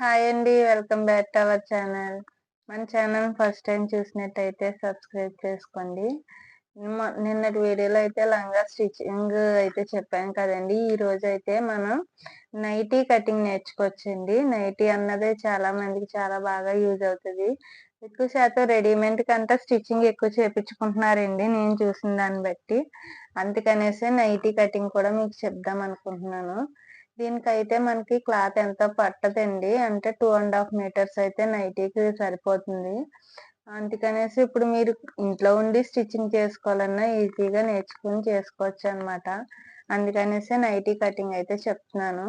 Hi అండి welcome back to our channel. మన channel first time చూసినట్టయితే సబ్స్క్రైబ్ చేసుకోండి. నిన్నటి వీడియోలో అయితే లంగా స్టిచ్చింగ్ అయితే చెప్పాను కదండి. ఈ రోజు అయితే మనం నైటీ కటింగ్ నేర్చుకోవచ్చండి. నైటీ అన్నదే చాలా మందికి చాలా బాగా యూజ్ అవుతుంది. ఎక్కువ శాతం రెడీమేడ్ కంటే స్టిచ్చింగ్ ఎక్కువ చేపించుకుంటున్నారండి నేను చూసిన దాన్ని బట్టి. అందుకనేసి నైటీ కటింగ్ కూడా మీకు చెప్దాం అనుకుంటున్నాను. దీనికైతే మనకి క్లాత్ ఎంత పట్టదండి? అంటే టూ అండ్ హాఫ్ మీటర్స్ అయితే నైటీకి సరిపోతుంది. అందుకనేసి ఇప్పుడు మీరు ఇంట్లో ఉండి స్టిచ్చింగ్ చేసుకోవాలన్నా ఈజీగా నేర్చుకుని చేసుకోవచ్చు అనమాట అందుకనేసి నైటీ కటింగ్ అయితే చెప్తున్నాను.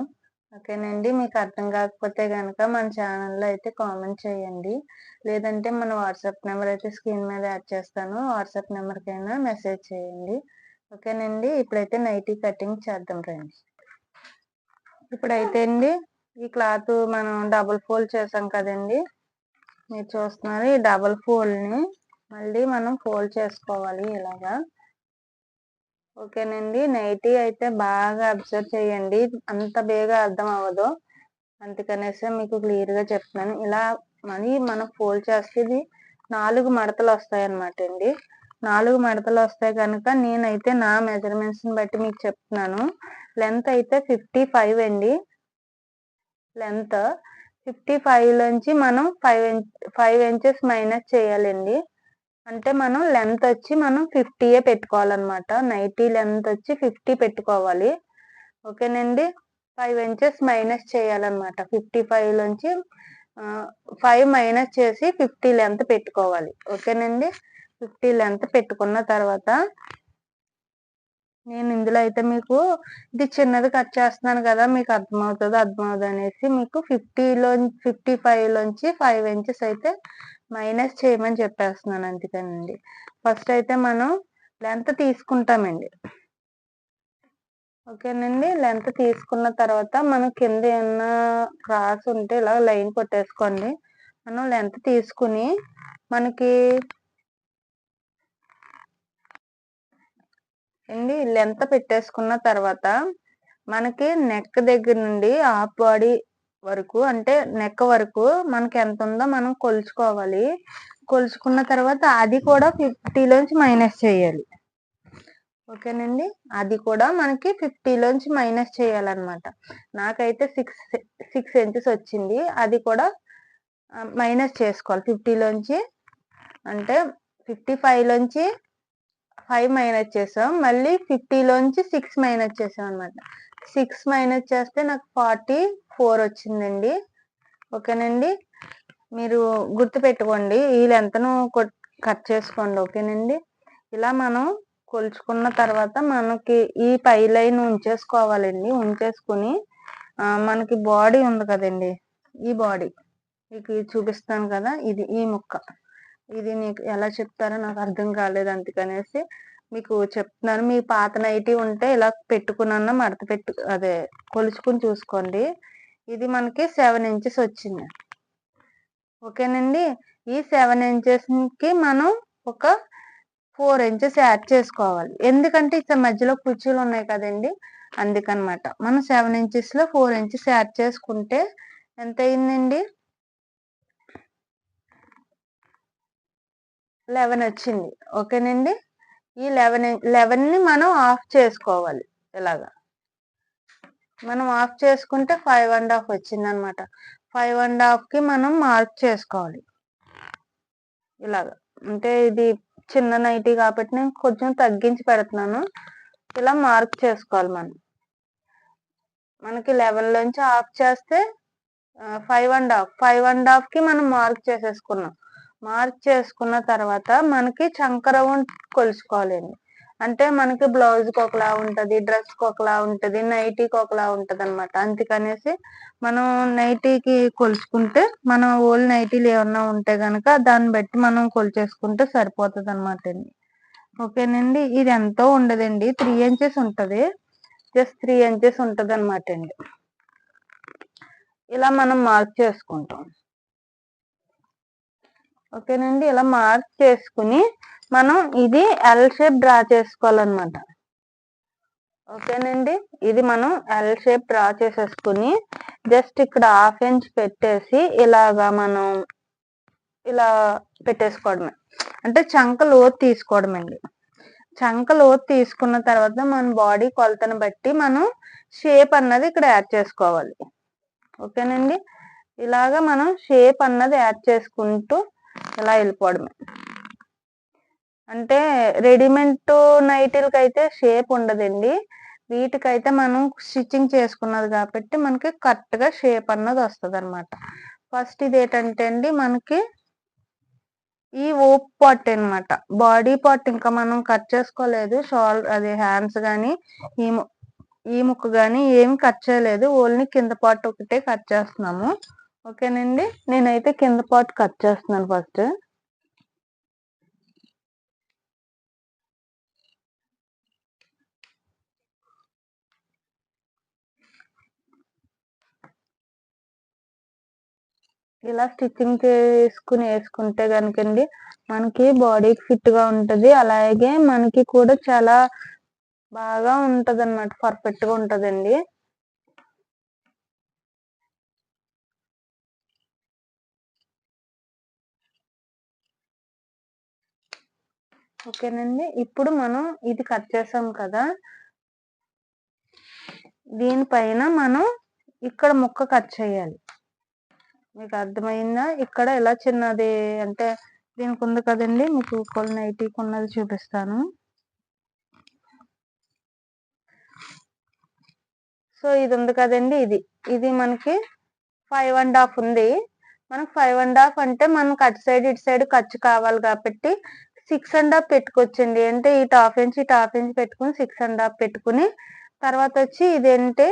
ఓకేనండి? మీకు అర్థం కాకపోతే కనుక మన ఛానల్లో అయితే కామెంట్ చేయండి. లేదంటే మన వాట్సాప్ నెంబర్ అయితే స్క్రీన్ మీద యాడ్ చేస్తాను. వాట్సాప్ నెంబర్కైనా మెసేజ్ చేయండి. ఓకేనండి? ఇప్పుడైతే నైటీ కటింగ్ చేద్దాం రండి. ఇప్పుడైతే అండి ఈ క్లాత్ మనం డబుల్ ఫోల్డ్ చేసాం కదండి. మీరు చూస్తున్నారు ఈ డబుల్ ఫోల్డ్ని మళ్ళీ మనం ఫోల్డ్ చేసుకోవాలి ఇలాగా. ఓకేనండి నైటీ అయితే బాగా అబ్జర్వ్ చేయండి అంత బేగా అర్థం అవ్వదు. అందుకనేసి మీకు క్లియర్గా చెప్తున్నాను. ఇలా మనీ మనం ఫోల్డ్ చేస్తే ఇది నాలుగు మడతలు వస్తాయి అన్నమాట అండి నాలుగు మడతలు వస్తాయి కనుక నేనైతే నా మెజర్మెంట్స్ని బట్టి మీకు చెప్తున్నాను. లెంత్ అయితే ఫిఫ్టీ ఫైవ్ అండి. లెంత్ ఫిఫ్టీ ఫైవ్ నుంచి మనం ఫైవ్ ఫైవ్ ఇంచెస్ మైనస్ చేయాలండి. అంటే మనం లెంత్ వచ్చి మనం ఫిఫ్టీయే పెట్టుకోవాలన్నమాట. నైటీ లెంత్ వచ్చి ఫిఫ్టీ పెట్టుకోవాలి. ఓకేనండి? ఫైవ్ ఇంచెస్ మైనస్ చేయాలన్నమాట. ఫిఫ్టీ ఫైవ్ నుంచి ఫైవ్ మైనస్ చేసి ఫిఫ్టీ లెంత్ పెట్టుకోవాలి. ఓకేనండి? ఫిఫ్టీ లెంత్ పెట్టుకున్న తర్వాత నేను ఇందులో అయితే మీకు ఇది చిన్నది కట్ చేస్తున్నాను కదా మీకు అర్థమవుతుంది అర్థమవుతుంది అనేసి మీకు ఫిఫ్టీలో ఫిఫ్టీ ఫైవ్ లోంచి ఫైవ్ ఇంచెస్ అయితే మైనస్ చేయమని చెప్పేస్తున్నాను అందుకనండి. ఫస్ట్ అయితే మనం లెంత్ తీసుకుంటామండి. ఓకేనండి? లెంత్ తీసుకున్న తర్వాత మనం కింద ఏమన్నా క్రాస్ ఉంటే ఇలా లైన్ కొట్టేసుకోండి. మనం లెంత్ తీసుకుని మనకి అండి లెంత్ పెట్టేసుకున్న తర్వాత మనకి నెక్ దగ్గర నుండి హాఫ్ బాడీ వరకు అంటే నెక్ వరకు మనకి ఎంత ఉందో మనం కొలుచుకోవాలి. కొలుచుకున్న తర్వాత అది కూడా ఫిఫ్టీలోంచి మైనస్ చేయాలి. ఓకేనండి? అది కూడా మనకి ఫిఫ్టీలోంచి మైనస్ చేయాలన్నమాట. నాకైతే సిక్స్ సిక్స్ ఇంచెస్ వచ్చింది. అది కూడా మైనస్ చేసుకోవాలి. ఫిఫ్టీలోంచి అంటే ఫిఫ్టీ ఫైవ్లోంచి ఫైవ్ మైనస్ చేసాం. మళ్ళీ ఫిఫ్టీలోంచి సిక్స్ మైనస్ చేసాం అనమాట సిక్స్ మైనస్ చేస్తే నాకు ఫార్టీ ఫోర్ వచ్చిందండి. ఓకేనండి? మీరు గుర్తుపెట్టుకోండి. ఈ లెంత్ను కట్ చేసుకోండి. ఓకేనండి? ఇలా మనం కొలుచుకున్న తర్వాత మనకి ఈ పై లైన్ ఉంచేసుకోవాలండి. ఉంచేసుకుని మనకి బాడీ ఉంది కదండి. ఈ బాడీ. మీకు చూపిస్తాను కదా? ఇది ఈ ముక్క. ఇది నీకు ఎలా చెప్తారో నాకు అర్థం కాలేదు అందుకనేసి మీకు చెప్తున్నాను. మీ పాత నైటీ ఉంటే ఇలా పెట్టుకున్నా మడత పెట్టు అదే కొలుచుకుని చూసుకోండి. ఇది మనకి సెవెన్ ఇంచెస్ వచ్చింది. ఓకేనండి? ఈ సెవెన్ ఇంచెస్కి మనం ఒక ఫోర్ ఇంచెస్ యాడ్ చేసుకోవాలి. ఎందుకంటే ఇక్కడ మధ్యలో కుర్చీలు ఉన్నాయి కదండి? అందుకనమాట. మనం సెవెన్ ఇంచెస్లో ఫోర్ ఇంచెస్ యాడ్ చేసుకుంటే ఎంత అయిందండి? లెవెన్ వచ్చింది. ఓకేనండి? ఈ లెవెన్ లెవెన్ని మనం ఆఫ్ చేసుకోవాలి. ఇలాగా. మనం ఆఫ్ చేసుకుంటే ఫైవ్ అండ్ హాఫ్ వచ్చిందనమాట. ఫైవ్ అండ్ హాఫ్కి మనం మార్క్ చేసుకోవాలి. ఇలాగా. అంటే ఇది చిన్న నైటీ కాబట్టి నేను కొంచెం తగ్గించి పెడుతున్నాను. ఇలా మార్క్ చేసుకోవాలి మనం. మనకి లెవెన్లోంచి ఆఫ్ చేస్తే five and half. Five and హాఫ్కి మనం మార్క్ చేసేసుకున్నాం. మార్క్ చేసుకున్న తర్వాత మనకి చంక కొలుసుకోవాలండి. అంటే మనకి బ్లౌజ్కి ఒకలా ఉంటుంది డ్రెస్కి ఒకలా ఉంటుంది నైటీకి ఒకలా ఉంటుంది అనమాట అందుకనేసి మనం నైటీకి కొలుచుకుంటే మనం ఓల్డ్ నైటీలు ఏమన్నా ఉంటే కనుక దాన్ని బట్టి మనం కొలిచేసుకుంటే సరిపోతుంది అనమాట అండి. ఓకేనండి? ఇది ఎంతో ఉండదండి. త్రీ ఇంచెస్ ఉంటుంది. జస్ట్ త్రీ ఇంచెస్ ఉంటుంది అనమాట అండి. ఇలా మనం మార్క్ చేసుకుంటాం. ఓకేనండి ఇలా మార్క్ చేసుకుని మనం ఇది ఎల్ షేప్ డ్రా చేసుకోవాలన్నమాట. ఓకేనండి ఇది మనం ఎల్ షేప్ డ్రా చేసేసుకుని జస్ట్ ఇక్కడ హాఫ్ ఇంచ్ పెట్టేసి ఇలాగా మనం ఇలా పెట్టేసుకోవడమే. అంటే చంక లోతు తీసుకోవడం అండి చంక లోతు తీసుకున్న తర్వాత మన బాడీ కొలతను బట్టి మనం షేప్ అన్నది ఇక్కడ యాడ్ చేసుకోవాలి. ఓకేనండి ఇలాగా మనం షేప్ అన్నది యాడ్ చేసుకుంటూ ఇలా వెళ్ళిపోవడమే. అంటే రెడీమేడ్ నైటీలకి అయితే షేప్ ఉండదండి. వీటికైతే మనం స్టిచ్చింగ్ చేసుకున్నది కాబట్టి మనకి కరెక్ట్గా షేప్ అన్నది వస్తుంది అనమాట ఫస్ట్ ఇది ఏంటంటే అండి మనకి ఈ ఓప్ పార్ట్ అనమాట బాడీ పార్ట్ ఇంకా మనం కట్ చేసుకోలేదు. షాల్ అది హ్యాండ్స్ కానీ ఈ ఈ ముక్కు కానీ ఏమి కట్ చేయలేదు. ఓన్లీ కింద పార్ట్ ఒకటే కట్ చేస్తున్నాము. ఓకేనండి. నేనైతే కింద పార్ట్ కట్ చేస్తున్నాను ఫస్ట్. ఇలా స్టిచ్చింగ్ చేసుకుని వేసుకుంటే కనుకండి మనకి బాడీకి ఫిట్గా అలాగే మనకి కూడా చాలా బాగా ఉంటుంది అనమాట పర్ఫెక్ట్గా ఉంటుందండి. ఓకేనండి. ఇప్పుడు మనం ఇది కట్ చేసాం కదా. దీనిపైన మనం ఇక్కడ ముక్క కట్ చేయాలి. మీకు అర్థమైందా? ఇక్కడ ఎలా చిన్నది అంటే దీనికి ఉంది కదండి. మీకు కొన్ని నైటీకి ఉన్నది చూపిస్తాను. సో ఇది ఉంది కదండి ఇది. ఇది మనకి ఫైవ్ అండ్ హాఫ్ ఉంది. మనకు ఫైవ్ అండ్ హాఫ్ అంటే మనం కట్ సైడ్ ఇటు సైడ్ ఖర్చు కావాలి కాబట్టి సిక్స్ అండ్ హాఫ్ పెట్టుకోవచ్చండి. అంటే ఇటు హాఫ్ ఇంచ్ ఇటు హాఫ్ ఇంచ్ పెట్టుకుని సిక్స్ అండ్ హాఫ్ పెట్టుకుని తర్వాత వచ్చి ఇదేంటే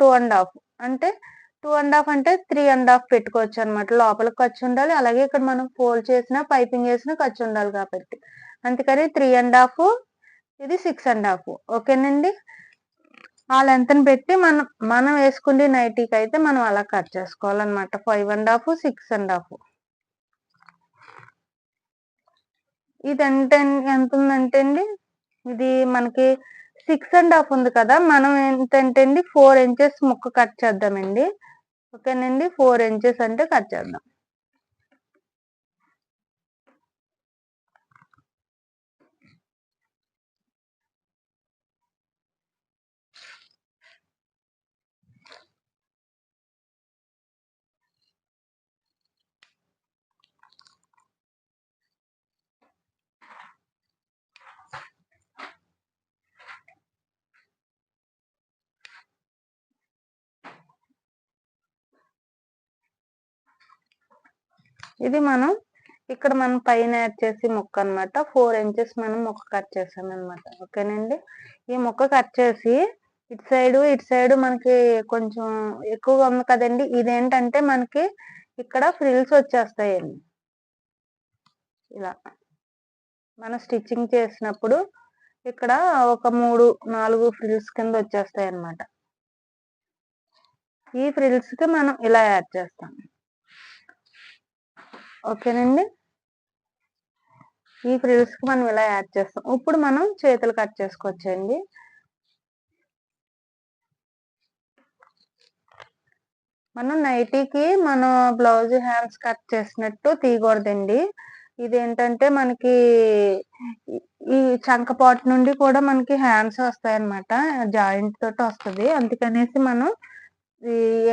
టూ అండ్ హాఫ్ అంటే టూ అండ్ హాఫ్ అంటే త్రీ అండ్ హాఫ్ పెట్టుకోవచ్చు అనమాట లోపలికి ఖర్చు ఉండాలి. అలాగే ఇక్కడ మనం ఫోల్డ్ చేసిన పైపింగ్ చేసినా ఖర్చు ఉండాలి కాబట్టి. అందుకని త్రీ అండ్ హాఫ్ ఇది సిక్స్ అండ్ హాఫ్ ఓకేనండి? ఆ లెంత్ని పెట్టి మనం మనం వేసుకునే నైటీకి అయితే మనం అలా కట్ చేసుకోవాలన్నమాట. Five and half six and half ఇది ఎంత ఎంత ఉందంటే అండి ఇది మనకి సిక్స్ అండ్ హాఫ్ ఉంది కదా మనం ఏంటంటే అండి ఫోర్ ఇంచెస్ ముక్క కట్ చేద్దామండి. ఓకేనండి ఫోర్ ఇంచెస్ అంటే కట్ చేద్దాం. ఇది మనం ఇక్కడ మనం పైన యాడ్ చేసి ముక్క అనమాట ఫోర్ ఇంచెస్ మనం ముక్క కట్ చేసాం అనమాట ఓకేనండి ఈ ముక్క కట్ చేసి ఇటు సైడ్ ఇటు సైడ్ మనకి కొంచెం ఎక్కువగా ఉంది కదండి. ఇదేంటంటే మనకి ఇక్కడ ఫ్రిల్స్ వచ్చేస్తాయండి. ఇలా మనం స్టిచ్చింగ్ చేసినప్పుడు ఇక్కడ ఒక మూడు నాలుగు ఫ్రిల్స్ కింద వచ్చేస్తాయి అన్నమాట ఈ ఫ్రిల్స్కి మనం ఇలా యాడ్ చేస్తాం. ఓకేనండి. ఈ ఫ్రిల్స్కి మనం ఇలా యాడ్ చేస్తాం. ఇప్పుడు మనం చేతులు కట్ చేసుకోవచ్చండి. మనం నైటీకి మనం బ్లౌజ్ హ్యాండ్స్ కట్ చేసినట్టు తీయకూడదండి. ఇదేంటంటే మనకి ఈ చంక పాట్ నుండి కూడా మనకి హ్యాండ్స్ వస్తాయి అన్నమాట జాయింట్ తోటి వస్తుంది. అందుకనేసి మనం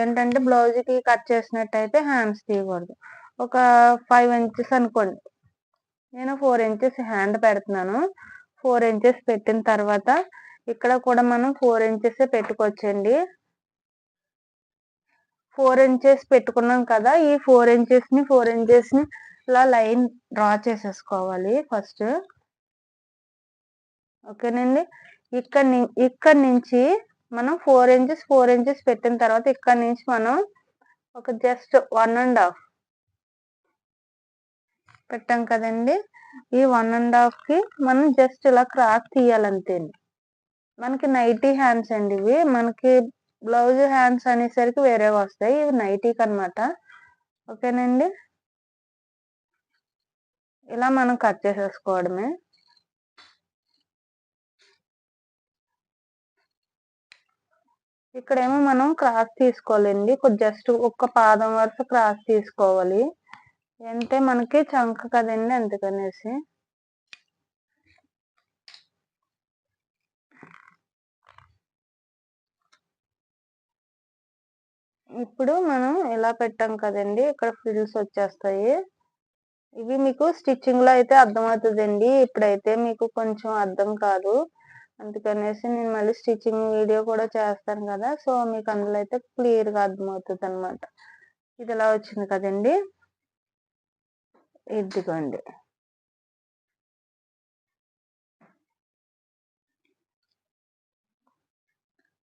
ఏంటంటే బ్లౌజ్కి కట్ చేసినట్టయితే హ్యాండ్స్ తీయకూడదు. ఒక ఫైవ్ ఇంచెస్ అనుకోండి. నేను ఫోర్ ఇంచెస్ హ్యాండ్ పెడుతున్నాను. ఫోర్ ఇంచెస్ పెట్టిన తర్వాత ఇక్కడ కూడా మనం ఫోర్ ఇంచెస్ పెట్టుకోవచ్చండి. ఫోర్ ఇంచెస్ పెట్టుకున్నాం కదా ఈ ఫోర్ ఇంచెస్ని ఫోర్ ఇంచెస్ని ఇలా లైన్ డ్రా చేసేసుకోవాలి ఫస్ట్ ఓకేనండి ఇక్కడ ఇక్కడ నుంచి మనం ఫోర్ ఇంచెస్ ఫోర్ ఇంచెస్ పెట్టిన తర్వాత ఇక్కడ నుంచి మనం ఒక జస్ట్ వన్ అండ్ హాఫ్ పెట్టాం కదండి. ఈ వన్ అండ్ హాఫ్కి మనం జస్ట్ ఇలా క్రాస్ తీయాలంతే మనకి నైటీ హ్యాండ్స్ అండి ఇవి. మనకి బ్లౌజ్ హ్యాండ్స్ అనేసరికి వేరే వస్తాయి. ఇవి నైటీకి అనమాట ఓకేనండి? ఇలా మనం కట్ చేసేసుకోవడమే. ఇక్కడేమో మనం క్రాస్ తీసుకోవాలండి. జస్ట్ ఒక్క పాదం వరకు క్రాస్ తీసుకోవాలి. అంటే మనకి చంక కదండి అందుకనేసి. ఇప్పుడు మనం ఇలా పెట్టాం కదండి ఇక్కడ ఫ్రిల్స్ వచ్చేస్తాయి. ఇవి మీకు స్టిచ్చింగ్లో అయితే అర్థమవుతుందండి ఇప్పుడైతే మీకు కొంచెం అర్థం కాదు. అందుకనేసి నేను మళ్ళీ స్టిచ్చింగ్ వీడియో కూడా చేస్తాను కదా సో మీకు అందులో అయితే క్లియర్గా అర్థమవుతుంది అనమాట ఇది ఇలా వచ్చింది కదండి? ఇదిగోండి.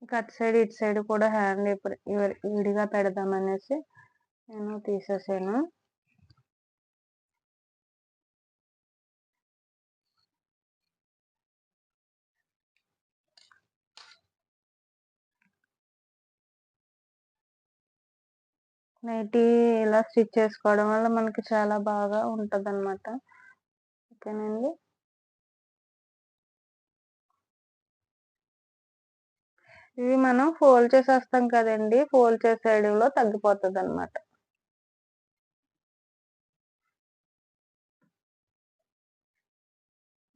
ఇంకా అటు సైడ్ ఇటు సైడ్ కూడా హ్యాండ్ ఇప్పుడు విడిగా పెడదామనేసి నేను తీసేసాను. నైటీ ఇలా స్టిచ్ చేసుకోవడం వల్ల మనకి చాలా బాగా ఉంటుంది అనమాట ఓకేనండి? ఇవి మనం ఫోల్డ్ చేసేస్తాం కదండి. ఫోల్డ్ చేసేయడంలో తగ్గిపోతుంది అనమాట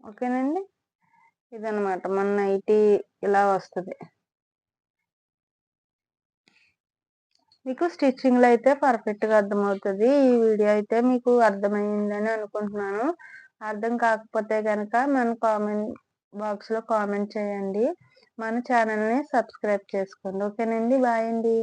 ఓకేనండి? ఇదనమాట మన నైటీ ఇలా వస్తుంది. మీకు స్టిచ్చింగ్లో అయితే పర్ఫెక్ట్గా అర్థమవుతుంది. ఈ వీడియో అయితే మీకు అర్థమైందని అనుకుంటున్నాను. అర్థం కాకపోతే కనుక మన కామెంట్ బాక్స్లో కామెంట్ చేయండి. మన ఛానల్ని సబ్స్క్రైబ్ చేసుకోండి. ఓకేనండి. బాయ్ అండి.